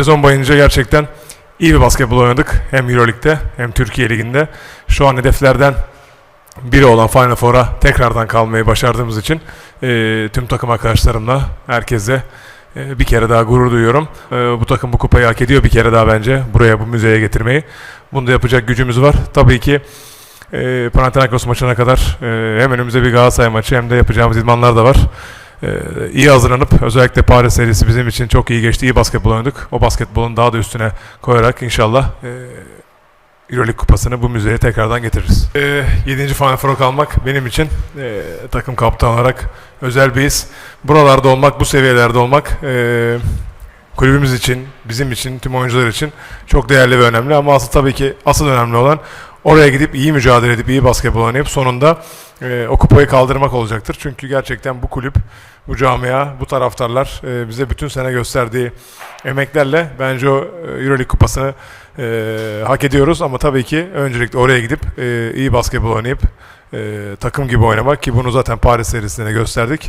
sezon boyunca gerçekten iyi bir basketbol oynadık. Hem Euroleague'de hem Türkiye Ligi'nde. Şu an hedeflerden biri olan Final Four'a tekrardan kalmayı başardığımız için e, tüm takım arkadaşlarımla herkese e, bir kere daha gurur duyuyorum. E, bu takım bu kupayı hak ediyor bir kere daha bence buraya bu müzeye getirmeyi. Bunu da yapacak gücümüz var. Tabii ki e, Panathinaikos maçına kadar e, hem önümüzde bir Galatasaray maçı hem de yapacağımız idmanlar da var. E, iyi hazırlanıp özellikle Paris serisi bizim için çok iyi geçti. İyi basketbol oynadık. O basketbolun daha da üstüne koyarak inşallah e, Euroleague kupasını bu müzeye tekrardan getiririz. E, 7. Final Four'a kalmak benim için e, takım kaptanı olarak özel bir his. Buralarda olmak, bu seviyelerde olmak e, kulübümüz için, bizim için, tüm oyuncular için çok değerli ve önemli. Ama asıl tabii ki asıl önemli olan oraya gidip iyi mücadele edip iyi basketbol oynayıp sonunda e, o kupayı kaldırmak olacaktır. Çünkü gerçekten bu kulüp, bu camia, bu taraftarlar e, bize bütün sene gösterdiği emeklerle bence o e, Euroleague kupasını e, hak ediyoruz. Ama tabii ki öncelikle oraya gidip e, iyi basketbol oynayıp e, takım gibi oynamak ki bunu zaten Paris serisinde gösterdik.